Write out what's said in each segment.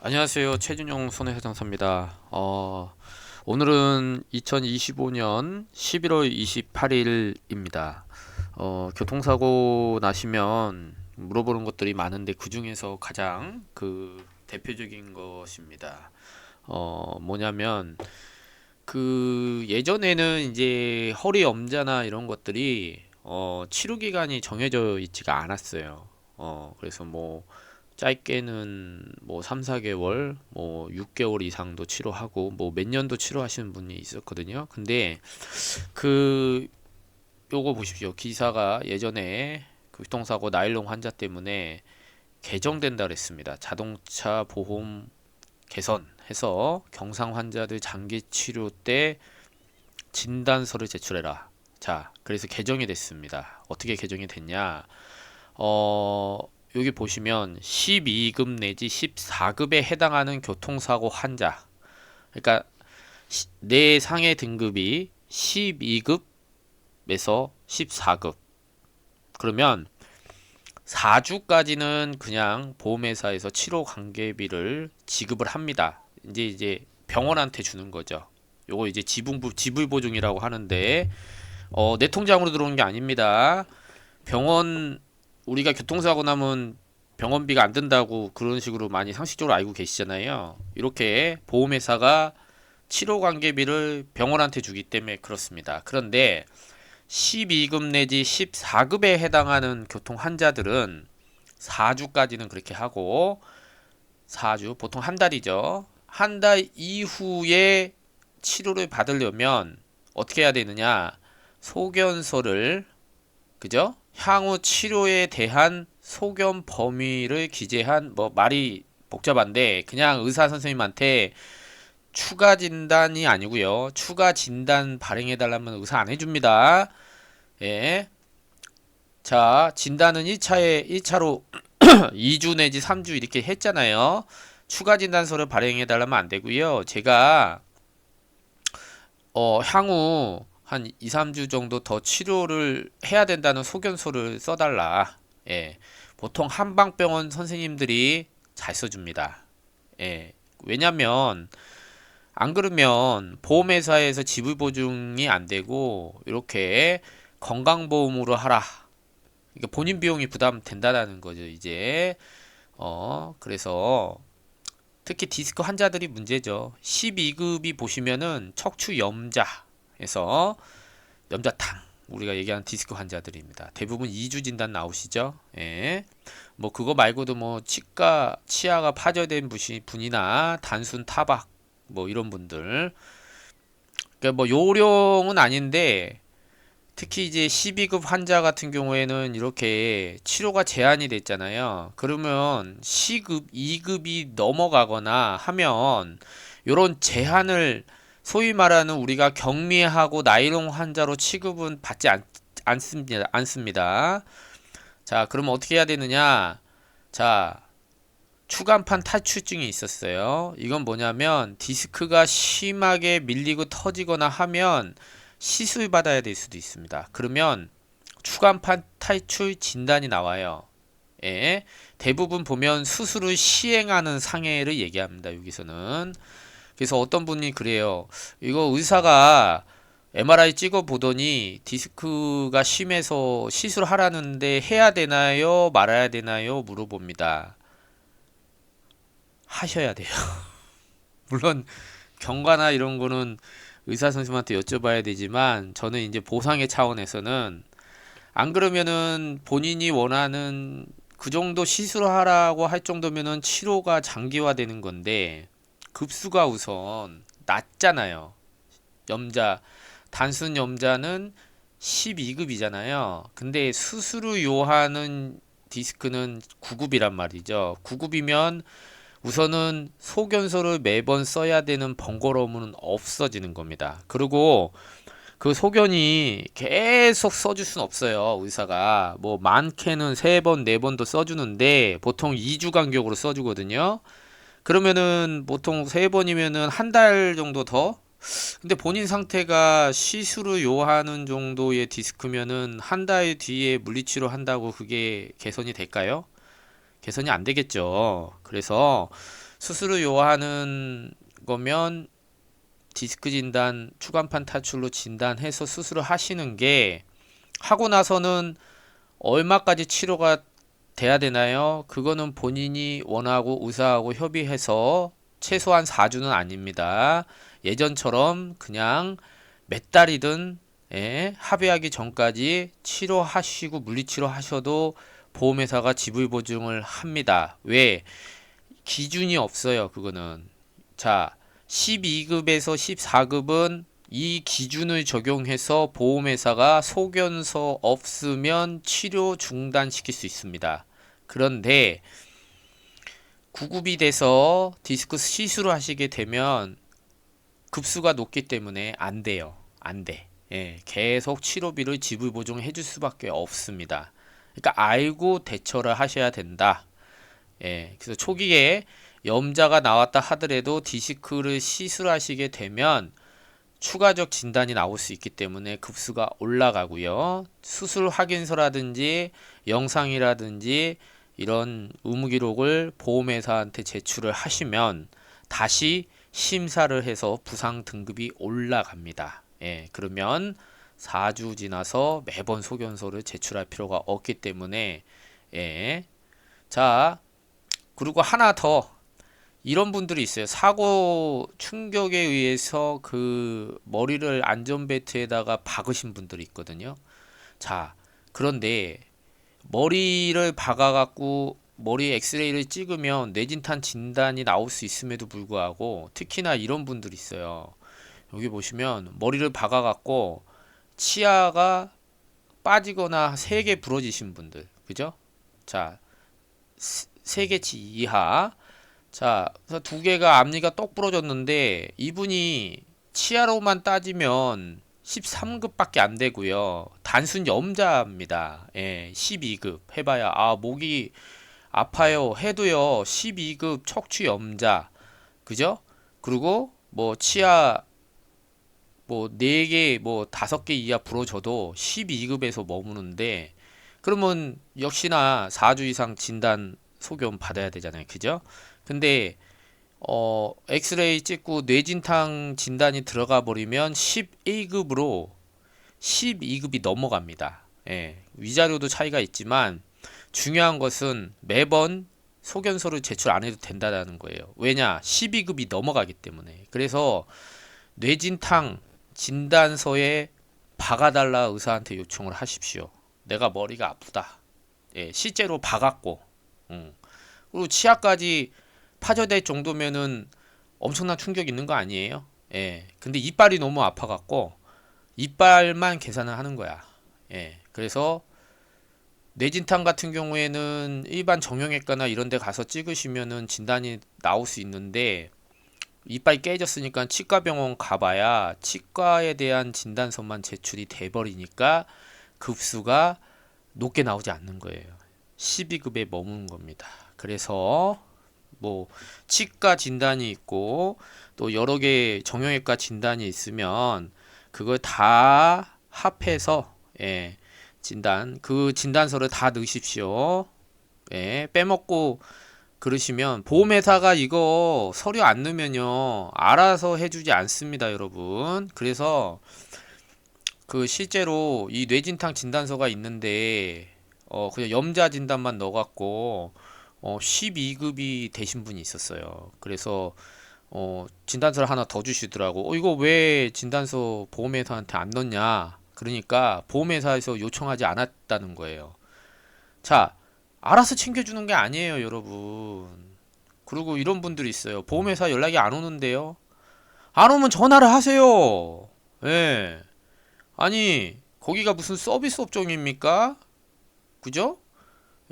안녕하세요. 최준용 손해회장사입니다. 어, 오늘은 2025년 11월 28일입니다. 어, 교통사고 나시면 물어보는 것들이 많은데 그 중에서 가장 그 대표적인 것입니다. 어, 뭐냐면 그 예전에는 이제 허리 엄자나 이런 것들이 어, 치료 기간이 정해져 있지가 않았어요. 어, 그래서 뭐 짧게는 뭐 3, 4개월, 뭐 6개월 이상도 치료하고 뭐 몇 년도 치료하시는 분이 있었거든요. 근데 그 요거 보십시오. 기사가 예전에 그 교통사고 나일론 환자 때문에 개정된다 그랬습니다. 자동차 보험 개선해서 경상 환자들 장기 치료 때 진단서를 제출해라. 자, 그래서 개정이 됐습니다. 어떻게 개정이 됐냐? 어, 여기 보시면 12급 내지 14급에 해당하는 교통사고 환자. 그러니까 시- 내 상해 등급이 12급에서 14급. 그러면 4주까지는 그냥 보험회사에서 치료 관계비를 지급을 합니다. 이제 이제 병원한테 주는 거죠. 요거 이제 지분부 지불 보증이라고 하는데 어, 내 통장으로 들어오는 게 아닙니다. 병원 우리가 교통사고 나면 병원비가 안 든다고 그런 식으로 많이 상식적으로 알고 계시잖아요. 이렇게 보험회사가 치료 관계비를 병원한테 주기 때문에 그렇습니다. 그런데 12급 내지 14급에 해당하는 교통 환자들은 4주까지는 그렇게 하고 4주 보통 한 달이죠. 한 달 이후에 치료를 받으려면 어떻게 해야 되느냐? 소견서를 그죠? 향후 치료에 대한 소견 범위를 기재한 뭐 말이 복잡한데 그냥 의사 선생님한테 추가 진단이 아니고요. 추가 진단 발행해 달라면 의사 안 해줍니다. 예. 자, 진단은 1차에 1차로 2주 내지 3주 이렇게 했잖아요. 추가 진단서를 발행해 달라면 안 되고요. 제가 어, 향후 한 2, 3주 정도 더 치료를 해야 된다는 소견서를 써달라. 예. 보통 한방병원 선생님들이 잘 써줍니다. 예. 왜냐면, 안 그러면 보험회사에서 지불 보증이 안 되고, 이렇게 건강보험으로 하라. 그러니까 본인 비용이 부담된다는 거죠, 이제. 어, 그래서 특히 디스크 환자들이 문제죠. 12급이 보시면은 척추 염자 에서 염자탕 우리가 얘기하는 디스크 환자들입니다. 대부분 2주 진단 나오시죠? 예. 뭐 그거 말고도 뭐 치과 치아가 부시- 분이나 단순 타박 뭐 이런 분들 그러니까 뭐 요령은 아닌데 특히 이제 12급 환자 같은 경우에는 이렇게 치료가 제한이 됐잖아요. 그러면 C급, 2급이 넘어가거나 하면 이런 제한을 소위 말하는 우리가 경미하고 나이롱 환자로 취급은 받지 않, 않습니다. 않습니다. 자, 그러면 어떻게 해야 되느냐? 자, 추간판 탈출증이 있었어요. 이건 뭐냐면 디스크가 심하게 밀리고 터지거나 하면 시술 받아야 될 수도 있습니다. 그러면 추간판 탈출 진단이 나와요. 예. 대부분 보면 수술을 시행하는 상해를 얘기합니다. 여기서는. 그래서 어떤 분이 그래요. 이거 의사가 MRI 찍어 보더니 디스크가 심해서 시술하라는데 해야 되나요? 말아야 되나요? 물어봅니다. 하셔야 돼요. 물론 경과나 이런 거는 의사 선생님한테 여쭤봐야 되지만 저는 이제 보상의 차원에서는 안 그러면은 본인이 원하는 그 정도 시술하라고 할 정도면은 치료가 장기화되는 건데 급수가 우선 낮잖아요. 염자 단순 염자는 12급이잖아요. 근데 수술을 요하는 디스크는 9급이란 말이죠. 9급이면 우선은 소견서를 매번 써야 되는 번거로움은 없어지는 겁니다. 그리고 그 소견이 계속 써줄 순 없어요. 의사가 뭐 많게는 세 번, 네 번도 써주는데 보통 2주 간격으로 써주거든요. 그러면은 보통 세 번이면은 한 달 정도 더. 근데 본인 상태가 시술을 요하는 정도의 디스크면은 한 달 뒤에 물리치료 한다고 그게 개선이 될까요? 개선이 안 되겠죠. 그래서 수술을 요하는 거면 디스크 진단, 추간판 탈출로 진단해서 수술을 하시는 게 하고 나서는 얼마까지 치료가 돼야 되나요? 그거는 본인이 원하고 의사하고 협의해서 최소한 4주는 아닙니다. 예전처럼 그냥 몇 달이든 예, 합의하기 전까지 치료하시고 물리치료 하셔도 보험회사가 지불 보증을 합니다. 왜? 기준이 없어요. 그거는. 자, 12급에서 14급은 이 기준을 적용해서 보험회사가 소견서 없으면 치료 중단시킬 수 있습니다. 그런데 9급이 돼서 디스크스 시술을 하시게 되면 급수가 높기 때문에 안 돼요. 안 돼. 예, 계속 치료비를 지불 보증해 줄 수밖에 없습니다. 그러니까 알고 대처를 하셔야 된다. 예, 그래서 초기에 염자가 나왔다 하더라도 디스크를 시술하시게 되면 추가적 진단이 나올 수 있기 때문에 급수가 올라가고요. 수술 확인서라든지 영상이라든지 이런 의무 기록을 보험회사한테 제출을 하시면 다시 심사를 해서 부상 등급이 올라갑니다. 예, 그러면 4주 지나서 매번 소견서를 제출할 필요가 없기 때문에 예. 자, 그리고 하나 더 이런 분들이 있어요. 사고 충격에 의해서 그 머리를 안전벨트에다가 박으신 분들이 있거든요. 자, 그런데 머리를 박아갖고 머리 엑스레이를 찍으면 뇌진탄 진단이 나올 수 있음에도 불구하고 특히나 이런 분들이 있어요. 여기 보시면 머리를 박아갖고 치아가 빠지거나 세 개 부러지신 분들, 그죠? 자, 세 개치 이하. 자, 그래서 두 개가 앞니가 똑 부러졌는데 이분이 치아로만 따지면 13급밖에 안 되고요. 단순 염자입니다. 예, 12급 해봐야 아 목이 아파요 해도요 12급 척추 염자 그죠? 그리고 뭐 치아 뭐 4개 뭐 5개 이하 부러져도 12급에서 머무는데 그러면 역시나 4주 이상 진단 소견 받아야 되잖아요. 그죠? 근데 어 엑스레이 찍고 뇌진탕 진단이 들어가 버리면 11급으로 12급이 넘어갑니다. 예. 위자료도 차이가 있지만 중요한 것은 매번 소견서를 제출 안 해도 된다는 거예요. 왜냐? 12급이 넘어가기 때문에. 그래서 뇌진탕 진단서에 박아달라 의사한테 요청을 하십시오. 내가 머리가 아프다. 예, 실제로 박았고, 음. 그리고 치아까지 파절될 정도면은 엄청난 충격 있는 거 아니에요? 예. 근데 이빨이 너무 아파갖고 이빨만 계산을 하는 거야. 예. 그래서 뇌진탕 같은 경우에는 일반 정형외과나 이런 데 가서 찍으시면은 진단이 나올 수 있는데 이빨이 깨졌으니까 치과병원 가봐야 치과에 대한 진단서만 제출이 돼버리니까 급수가 높게 나오지 않는 거예요. 12급에 머무는 겁니다. 그래서 뭐 치과 진단이 있고 또 여러 개 정형외과 진단이 있으면 그걸 다 합해서 예, 진단 그 진단서를 다 넣으십시오. 예, 빼먹고 그러시면 보험회사가 이거 서류 안 넣으면요 알아서 해주지 않습니다, 여러분. 그래서 그 실제로 이 뇌진탕 진단서가 있는데 어 그냥 염자 진단만 넣어갖고 어 12급이 되신 분이 있었어요. 그래서 어 진단서를 하나 더 주시더라고. 어 이거 왜 진단서 보험회사한테 안 넣냐? 그러니까 보험회사에서 요청하지 않았다는 거예요. 자, 알아서 챙겨주는 게 아니에요, 여러분. 그리고 이런 분들이 있어요. 보험회사 연락이 안 오는데요. 안 오면 전화를 하세요. 예. 아니, 거기가 무슨 서비스 업종입니까? 그죠?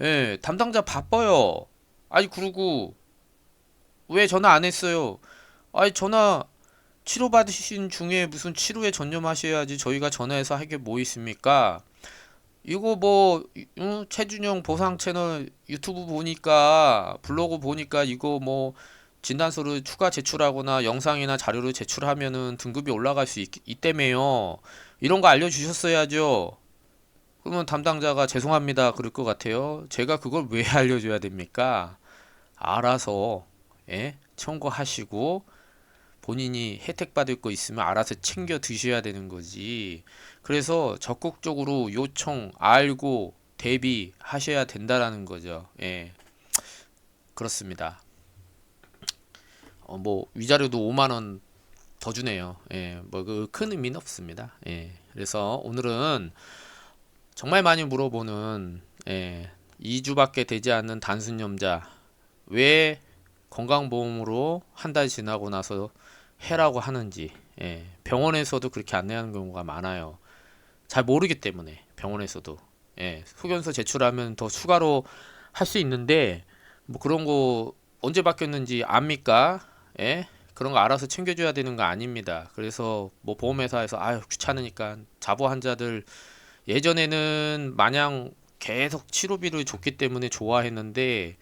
예, 담당자 바빠요. 아니, 그러고, 왜 전화 안 했어요? 아니, 전화 치료받으신 중에 무슨 치료에 전념하셔야지 저희가 전화해서 할게뭐 있습니까? 이거 뭐, 응? 최준영 보상 채널 유튜브 보니까, 블로그 보니까 이거 뭐, 진단서를 추가 제출하거나 영상이나 자료를 제출하면은 등급이 올라갈 수 있, 있다며요. 이런 거 알려주셨어야죠. 그러면 담당자가 죄송합니다. 그럴 것 같아요. 제가 그걸 왜 알려줘야 됩니까? 알아서, 예, 청구하시고 본인이 혜택 받을 거 있으면 알아서 챙겨 드셔야 되는 거지. 그래서 적극적으로 요청 알고 대비하셔야 된다라는 거죠. 예. 그렇습니다. 어, 뭐 위자료도 5만 원 더 주네요. 예. 뭐 그 큰 의미는 없습니다. 예. 그래서 오늘은 정말 많이 물어보는 예. 2주밖에 되지 않는 단순 염자 왜 건강보험으로 한 달 지나고 나서 해라고 하는지 예, 병원에서도 그렇게 안내하는 경우가 많아요. 잘 모르기 때문에 병원에서도 예, 소견서 제출하면 더 추가로 할 수 있는데 뭐 그런 거 언제 바뀌었는지 압니까? 예? 그런 거 알아서 챙겨줘야 되는 거 아닙니다. 그래서 뭐 보험회사에서 아유 귀찮으니까 자부 환자들 예전에는 마냥 계속 치료비를 줬기 때문에 좋아했는데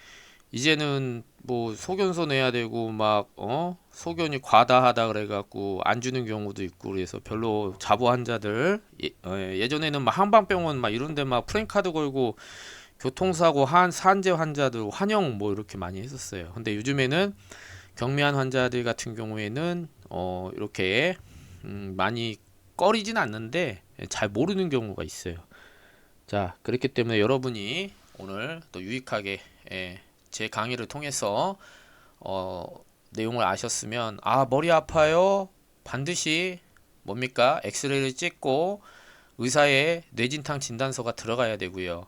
이제는 뭐 소견서 내야 되고 막 어 소견이 과다하다 그래갖고 안 주는 경우도 있고 그래서 별로 자부 환자들 예, 어, 예전에는 막 한방병원 막 이런데 막 프랜카드 걸고 교통사고 한 산재 환자들 환영 뭐 이렇게 많이 했었어요. 근데 요즘에는 경미한 환자들 같은 경우에는 어 이렇게 음 많이 꺼리진 않는데 잘 모르는 경우가 있어요. 자, 그렇기 때문에 여러분이 오늘 또 유익하게 예, 제 강의를 통해서 어, 내용을 아셨으면 아 머리 아파요? 반드시 뭡니까? 엑스레이를 찍고 의사의 뇌진탕 진단서가 들어가야 되고요.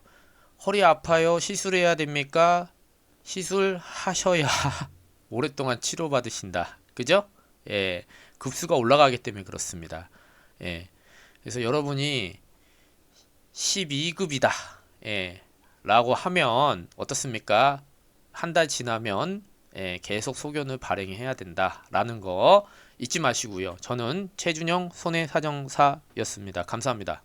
허리 아파요? 시술해야 됩니까? 시술하셔야 오랫동안 치료받으신다. 그죠? 예 급수가 올라가기 때문에 그렇습니다. 예 그래서 여러분이 12급이다 예 라고 하면 어떻습니까 한 달 지나면 예, 계속 소견을 발행해야 된다라는 거 잊지 마시고요. 저는 최준영 손해사정사였습니다. 감사합니다.